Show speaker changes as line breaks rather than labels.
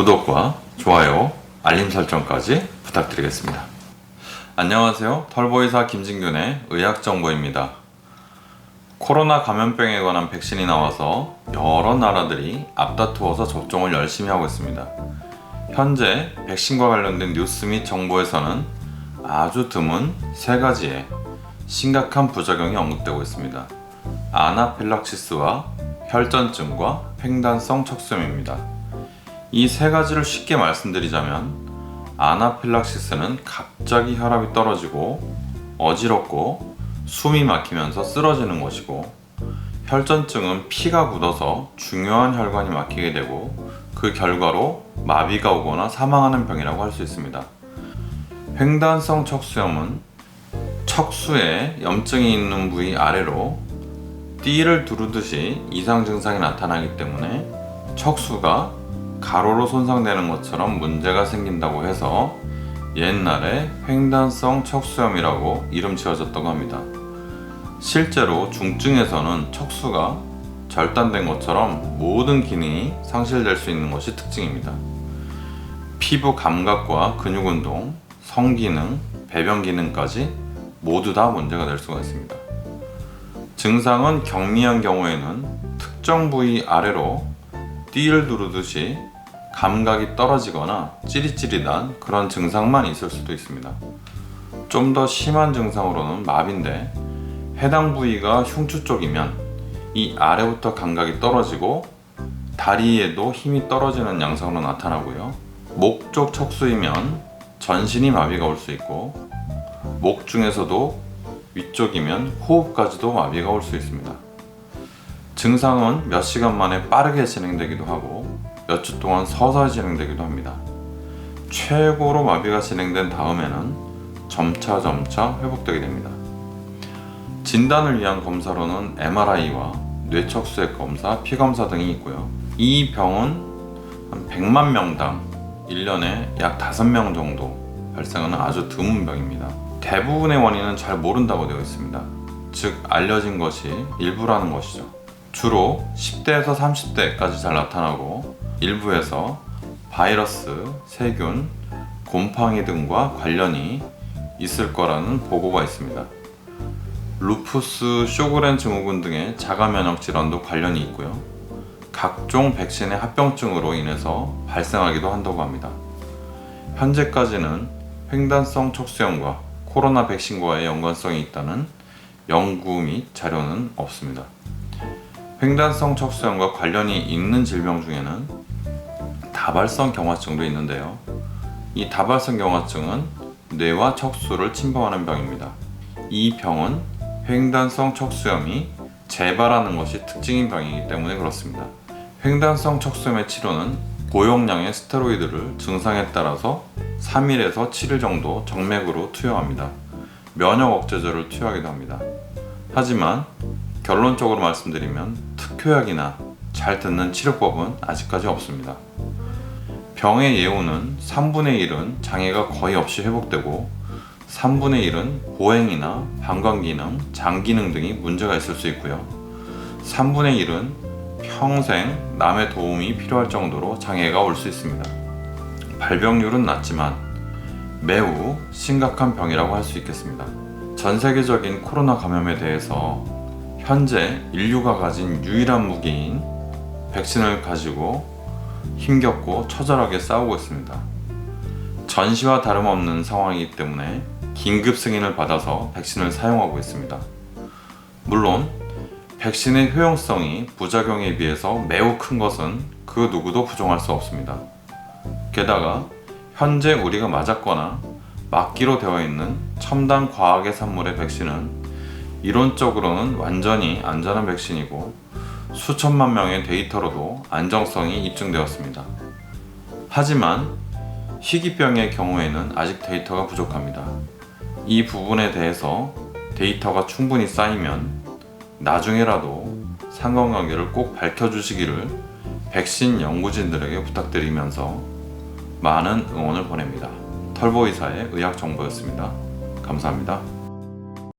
구독과 좋아요, 알림 설정까지 부탁드리겠습니다. 안녕하세요. 털보이사 김진균의 의학정보입니다. 코로나 감염병에 관한 백신이 나와서 여러 나라들이 앞다투어서 접종을 열심히 하고 있습니다. 현재 백신과 관련된 뉴스 및 정보에서는 아주 드문 세 가지의 심각한 부작용이 언급되고 있습니다. 아나필락시스와 혈전증과 횡단성 척수염입니다. 이 세 가지를 쉽게 말씀드리자면 아나필락시스는 갑자기 혈압이 떨어지고 어지럽고 숨이 막히면서 쓰러지는 것이고 혈전증은 피가 묻어서 중요한 혈관이 막히게 되고 그 결과로 마비가 오거나 사망하는 병이라고 할 수 있습니다. 횡단성 척수염은 척수에 염증이 있는 부위 아래로 띠를 두르듯이 이상 증상이 나타나기 때문에 척수가 가로로 손상되는 것처럼 문제가 생긴다고 해서 옛날에 횡단성 척수염이라고 이름 지어졌다고 합니다. 실제로 중증에서는 척수가 절단된 것처럼 모든 기능이 상실될 수 있는 것이 특징입니다. 피부 감각과 근육 운동, 성기능, 배변 기능까지 모두 다 문제가 될 수가 있습니다. 증상은 경미한 경우에는 특정 부위 아래로 띠를 두르듯이 감각이 떨어지거나 찌릿찌릿한 그런 증상만 있을 수도 있습니다. 좀 더 심한 증상으로는 마비인데 해당 부위가 흉추 쪽이면 이 아래부터 감각이 떨어지고 다리에도 힘이 떨어지는 양상으로 나타나고요. 목 쪽 척수이면 전신이 마비가 올 수 있고 목 중에서도 위쪽이면 호흡까지도 마비가 올 수 있습니다. 증상은 몇 시간 만에 빠르게 진행되기도 하고 몇 주 동안 서서히 진행되기도 합니다. 최고로 마비가 진행된 다음에는 점차 점차 회복되게 됩니다. 진단을 위한 검사로는 MRI와 뇌척수액 검사, 피 검사 등이 있고요. 이 병은 한 100만 명당 1년에 약 5명 정도 발생하는 아주 드문 병입니다. 대부분의 원인은 잘 모른다고 되어 있습니다. 즉 알려진 것이 일부라는 것이죠. 주로 10대에서 30대까지 잘 나타나고 일부에서 바이러스, 세균, 곰팡이 등과 관련이 있을 거라는 보고가 있습니다. 루푸스, 쇼그렌 증후군 등의 자가 면역 질환도 관련이 있고요. 각종 백신의 합병증으로 인해서 발생하기도 한다고 합니다. 현재까지는 횡단성 척수염과 코로나 백신과의 연관성이 있다는 연구 및 자료는 없습니다. 횡단성 척수염과 관련이 있는 질병 중에는 다발성 경화증도 있는데요. 이 다발성 경화증은 뇌와 척수를 침범하는 병입니다. 이 병은 횡단성 척수염이 재발하는 것이 특징인 병이기 때문에 그렇습니다. 횡단성 척수염의 치료는 고용량의 스테로이드를 증상에 따라서 3일에서 7일 정도 정맥으로 투여합니다. 면역 억제제를 투여하기도 합니다. 하지만 결론적으로 말씀드리면 특효약이나 잘 듣는 치료법은 아직까지 없습니다. 병의 예후는 3분의 1은 장애가 거의 없이 회복되고 3분의 1은 보행이나 방광 기능, 장 기능 등이 문제가 있을 수 있고요. 3분의 1은 평생 남의 도움이 필요할 정도로 장애가 올 수 있습니다. 발병률은 낮지만 매우 심각한 병이라고 할 수 있겠습니다. 전 세계적인 코로나 감염에 대해서 현재 인류가 가진 유일한 무기인 백신을 가지고 힘겹고 처절하게 싸우고 있습니다. 전시와 다름없는 상황이기 때문에 긴급 승인을 받아서 백신을 사용하고 있습니다. 물론 백신의 효용성이 부작용에 비해서 매우 큰 것은 그 누구도 부정할 수 없습니다. 게다가 현재 우리가 맞았거나 맞기로 되어 있는 첨단 과학의 산물의 백신은 이론적으로는 완전히 안전한 백신이고 수천만 명의 데이터로도 안정성이 입증되었습니다. 하지만 희귀병의 경우에는 아직 데이터가 부족합니다. 이 부분에 대해서 데이터가 충분히 쌓이면 나중에라도 상관관계를 꼭 밝혀주시기를 백신 연구진들에게 부탁드리면서 많은 응원을 보냅니다. 털보이사의 의학 정보였습니다. 감사합니다.